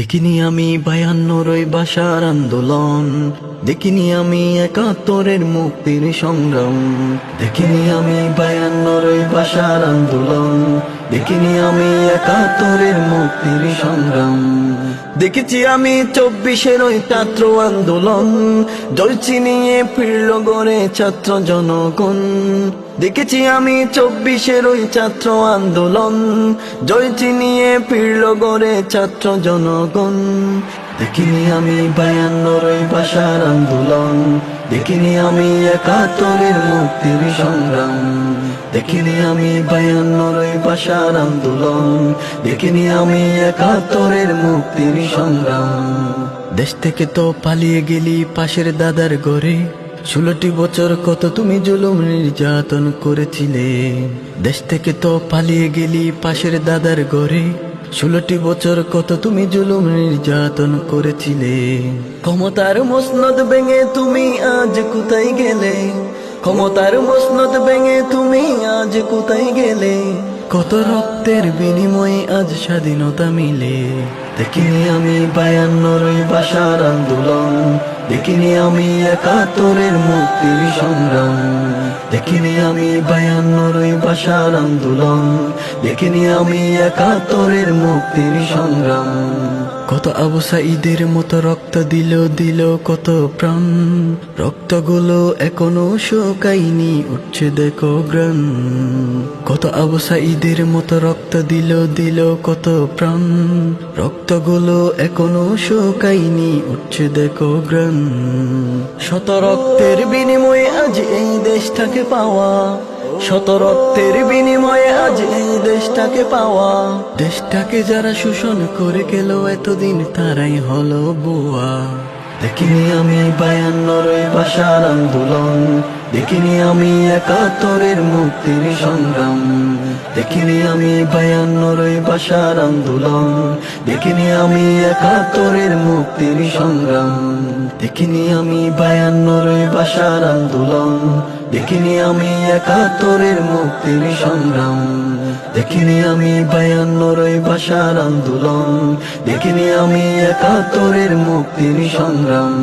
দেখিনি আমি বায়ান্নর ওই বাসার আন্দোলন। দেখিনি আমি একাত্তরের মুক্তির সংগ্রাম। দেখিনি আমি বায়ান্নর ওই বাসার আন্দোলন। দেখিনি আমি একাত্তরের মুক্তির সংগ্রাম। দেখেছি আমি চব্বিশের ওই ছাত্র আন্দোলন। জ্বলছি নিয়ে ফিরল গড়ে ছাত্র জনগণ। দেখেছি আমি চব্বিশের ওই ছাত্র আন্দোলন। জ্বলছি নিয়ে ফিরল গড়ে ছাত্র জনগণ। দেখিনি আমি বায়ান্নর ওই ভাষার আন্দোলন। দেখিনি আমি একাত্তরের মুক্তির সংগ্রাম। দেখিনি আমি বায়ান্নর ওই ভাষার আন্দোলন। দেখিনি আমি একাত্তরের মুক্তির সংগ্রাম। দেশ থেকে তো পালিয়ে গেলি পাশের দাদার ঘরে। ষোলোটি বছর কত তুমি জুলুম নির্যাতন করেছিলে। দেশ থেকে তো পালিয়ে গেলি পাশের দাদার ঘরে। ষোলোটি বছর কত তুমি জুলুম নির্যাতন করেছিলে। ক্ষমতার মসনদ ভেঙে তুমি আজ কোথায় গেলে? ক্ষমতার মসনদ ভেঙে তুমি আজ কোথায় গেলে? কত রক্তের বিনিময়ে আজ স্বাধীনতা মিলে। দেখিনি আমি বায়ান্নর বাসার আন্দোলন। দেখিনি আমি একাত্তরের মুক্তির সংগ্রাম। দেখিনি আমি বায়ান্নর ওই ভাষার আন্দোলন। দেখিনি আমি একাত্তরের মুক্তির সংগ্রাম। কত আবসা ঈদের মতো রক্ত দিল দিল কত প্রাণ। রক্তগুলো এখনও শোকাইনি উঠছে দেখো গ্রান কত আবসা ঈদের মতো রক্ত দিল দিল কত প্রাণ। রক্তগুলো এখনও শোকাইনি উঠছে দেখো গ্রান শত রক্তের বিনিময়ে দেশটাকে পাওয়া শত রক্তের বিনিময়ে আজ এই দেশটাকে পাওয়া। দেশটাকে যারা শোষণ করে গেল, এতদিন তারাই হলো বুয়া। দেখিনি আমি বায়ান্নর ভাষার আন্দোলন। দেখিনি আমি একাত্তরের মুক্তির সংগ্রাম। দেখিনি আমি বায়ান্নর ভাষার আন্দোলন। দেখিনি আমি একাত্তরের মুক্তির সংগ্রাম। দেখিনি আমি বায়ান্নর ভাষার আন্দোলন। দেখিনি আমি একাত্তরের মুক্তির সংগ্রাম। দেখিনি আমি বায়ান্নর ভাষার আন্দোলন। দেখিনি আমি একাত্তরের মুক্তির সংগ্রাম।